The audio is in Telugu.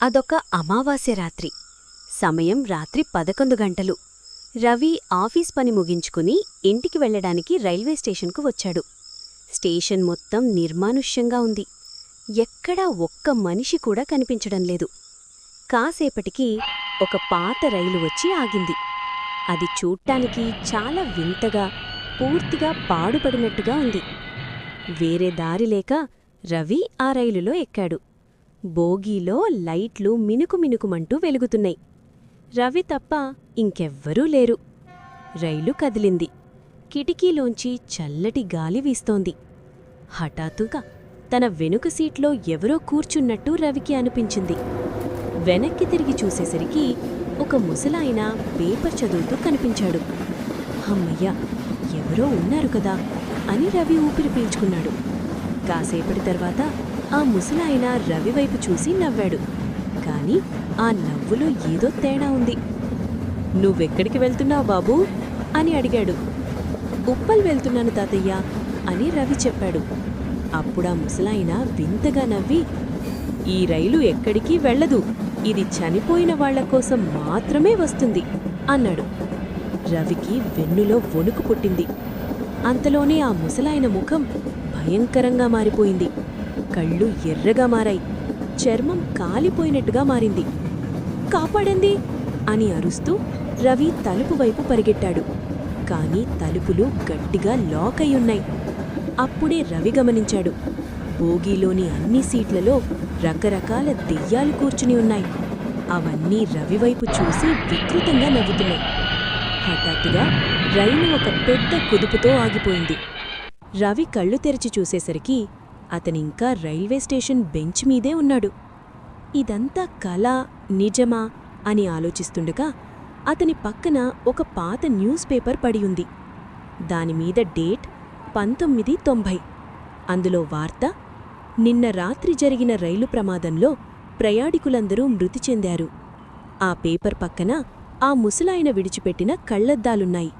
అదొక అమావాస్య రాత్రి. సమయం రాత్రి పదకొండు గంటలు. రవి ఆఫీస్ పని ముగించుకుని ఇంటికి వెళ్ళడానికి రైల్వే స్టేషన్కు వచ్చాడు. స్టేషన్ మొత్తం నిర్మానుష్యంగా ఉంది. ఎక్కడా ఒక్క మనిషి కూడా కనిపించడం లేదు. కాసేపటికి ఒక పాత రైలు వచ్చి ఆగింది. అది చూడ్డానికి చాలా వింతగా పూర్తిగా పాడుపడినట్టుగా ఉంది. వేరే దారి లేక రవి ఆ రైలులో ఎక్కాడు. బోగీలో లైట్లు మినుకు మినుకుమంటూ వెలుగుతున్నాయి. రవి తప్ప ఇంకెవ్వరూ లేరు. రైలు కదిలింది. కిటికీలోంచి చల్లటి గాలి వీస్తోంది. హఠాత్తుగా తన వెనుక సీట్లో ఎవరో కూర్చున్నట్టు రవికి అనిపించింది. వెనక్కి తిరిగి చూసేసరికి ఒక ముసలాయన పేపర్ చదువుతూ కనిపించాడు. అమ్మయ్య ఎవరో ఉన్నారు కదా అని రవి ఊపిరి పీల్చుకున్నాడు. కాసేపటి తర్వాత ఆ ముసలాయన రవి వైపు చూసి నవ్వాడు. కాని ఆ నవ్వులో ఏదో తేడా ఉంది. నువ్వెక్కడికి వెళ్తున్నావు బాబూ? అని అడిగాడు. ఉప్పల్ వెళ్తున్నాను తాతయ్య అని రవి చెప్పాడు. అప్పుడా ముసలాయన వింతగా నవ్వి ఈ రైలు ఎక్కడికి వెళ్ళదు. ఇది చనిపోయిన వాళ్ళ కోసం మాత్రమే వస్తుంది అన్నాడు. రవికి వెన్నులో వణుకు పుట్టింది. అంతలోనే ఆ ముసలాయన ముఖం భయంకరంగా మారిపోయింది. కళ్ళు ఎర్రగా మారాయి. చర్మం కాలిపోయినట్టుగా మారింది. కాపాడండి! అని అరుస్తూ రవి తలుపు వైపు పరిగెట్టాడు. కానీ తలుపులు గట్టిగా లాక్ అయ్యున్నాయి అప్పుడే రవి గమనించాడు. బోగీలోని అన్ని సీట్లలో రకరకాల దెయ్యాలు కూర్చుని ఉన్నాయి. అవన్నీ రవివైపు చూసి వికృతంగా నవ్వుతున్నాయి. హఠాత్తుగా రైలు ఒక పెద్ద కుదుపుతో ఆగిపోయింది. రవి కళ్ళు తెరిచి చూసేసరికి అతనింకా రైల్వే స్టేషన్ బెంచ్ మీదే ఉన్నాడు. ఇదంతా కళ నిజమా అని ఆలోచిస్తుండగా అతని పక్కన ఒక పాత న్యూస్ పేపర్ పడి ఉంది. దానిమీద డేట్ పంతొమ్మిది తొంభై. అందులో వార్త నిన్న రాత్రి జరిగిన రైలు ప్రమాదంలో ప్రయాణికులందరూ మృతి చెందారు. ఆ పేపర్ పక్కన ఆ ముసలాయన విడిచిపెట్టిన కళ్ళద్దాలున్నాయి